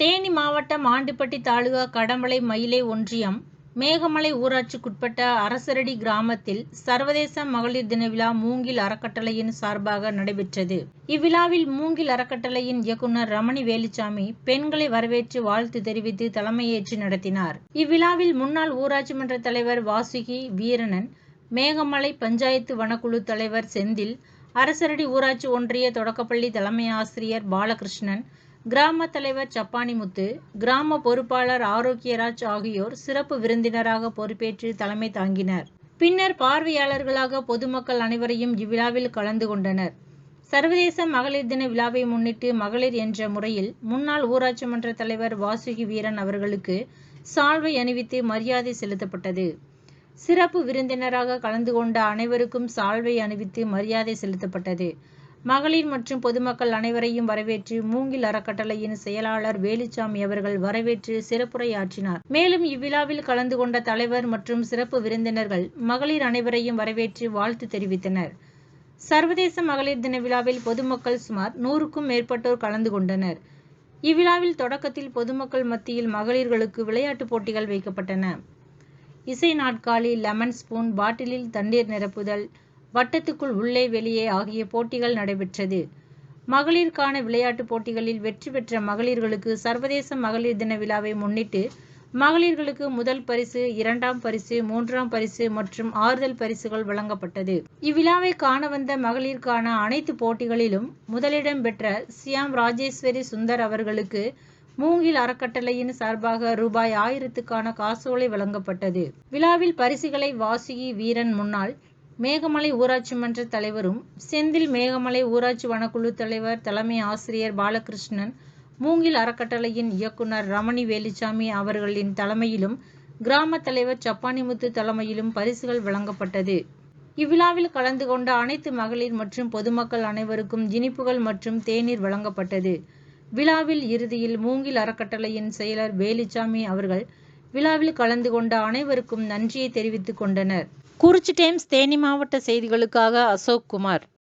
தேனி மாவட்டம் ஆண்டிப்பட்டி தாலுகா கடமலை மயிலை ஒன்றியம் மேகமலை ஊராட்சிக்குட்பட்ட அரசரடி கிராமத்தில் சர்வதேச மகளிர் தின விழா மூங்கில் அறக்கட்டளையின் சார்பாக நடைபெற்றது. இவ்விழாவில் மூங்கில் அறக்கட்டளையின் இயக்குனர் ரமணி வேலுச்சாமி பெண்களை வரவேற்று வாழ்த்து தெரிவித்து தலைமையேற்று நடத்தினார். இவ்விழாவில் முன்னாள் ஊராட்சி மன்ற தலைவர் வாசுகி வீரணன் மேகமலை பஞ்சாயத்து வனக்குழு தலைவர் செந்தில் அரசரடி ஊராட்சி ஒன்றிய தொடக்கப்பள்ளி தலைமை ஆசிரியர் பாலகிருஷ்ணன் கிராம தலைவர் சப்பானிமுத்து கிராம பொறுப்பாளர் ஆரோக்கியராஜ் ஆகியோர் சிறப்பு விருந்தினராக பொறுப்பேற்று தலைமை தாங்கினர். பின்னர் பார்வையாளர்களாக பொதுமக்கள் அனைவரையும் இவ்விழாவில் கலந்து கொண்டனர். சர்வதேச மகளிர் தின விழாவை முன்னிட்டு மகளிர் என்ற முறையில் முன்னாள் ஊராட்சி மன்ற தலைவர் வாசுகி வீரன் அவர்களுக்கு சால்வை அணிவித்து மரியாதை செலுத்தப்பட்டது. சிறப்பு விருந்தினராக கலந்து கொண்ட அனைவருக்கும் சால்வை அணிவித்து மரியாதை செலுத்தப்பட்டது. மகளிர் மற்றும் பொதுமக்கள் அனைவரையும் வரவேற்று மூங்கில் அறக்கட்டளையின் செயலாளர் வேலுச்சாமி அவர்கள் வரவேற்று சிறப்புரையாற்றினார். மேலும் இவ்விழாவில் கலந்து கொண்ட தலைவர் மற்றும் சிறப்பு விருந்தினர்கள் மகளிர் அனைவரையும் வரவேற்று வாழ்த்து தெரிவித்தனர். சர்வதேச மகளிர் தின விழாவில் பொதுமக்கள் சுமார் நூறுக்கும் மேற்பட்டோர் கலந்து கொண்டனர். இவ்விழாவில் தொடக்கத்தில் பொதுமக்கள் மத்தியில் மகளிர்களுக்கு விளையாட்டுப் போட்டிகள் வைக்கப்பட்டன. இசை நாட்காலி லெமன் ஸ்பூன் பாட்டிலில் தண்ணீர் நிரப்புதல் வட்டத்துக்குள் உள்ளே வெளியே ஆகிய போட்டிகள் நடைபெற்றது. மகளிருக்கான விளையாட்டுப் போட்டிகளில் வெற்றி பெற்ற மகளிர்களுக்கு சர்வதேச மகளிர் தின விழாவை முன்னிட்டு மகளிர்களுக்கு முதல் பரிசு இரண்டாம் பரிசு மூன்றாம் பரிசு மற்றும் ஆறுதல் பரிசுகள் வழங்கப்பட்டது. இவ்விழாவை காண வந்த மகளிருக்கான அனைத்து போட்டிகளிலும் முதலிடம் பெற்ற சியாம் ராஜேஸ்வரி சுந்தர் அவர்களுக்கு மூங்கில் அறக்கட்டளையின் சார்பாக ரூபாய் ஆயிரத்துக்கான காசோலை வழங்கப்பட்டது. விழாவில் பரிசுகளை வாசுகி வீரன் முன்னாள் மேகமலை ஊராட்சி மன்ற தலைவரும் செந்தில் மேகமலை ஊராட்சி வனக்குழு தலைவர் தலைமை ஆசிரியர் பாலகிருஷ்ணன் மூங்கில் அறக்கட்டளையின் இயக்குனர் ரமணி வேலுச்சாமி அவர்களின் தலைமையிலும் கிராம தலைவர் சப்பானிமுத்து தலைமையிலும் பரிசுகள் வழங்கப்பட்டது. இவ்விழாவில் கலந்து கொண்ட அனைத்து மகளிர் மற்றும் பொதுமக்கள் அனைவருக்கும் இனிப்புகள் மற்றும் தேநீர் வழங்கப்பட்டது. விழாவில் இறுதியில் மூங்கில் அறக்கட்டளையின் செயலர் வேலுச்சாமி அவர்கள் விழாவில் கலந்து கொண்ட அனைவருக்கும் நன்றியை தெரிவித்துக் கொண்டனர். குறிச்சி டைம்ஸ் தேனி மாவட்ட செய்திகளுக்காக அசோக் குமார்.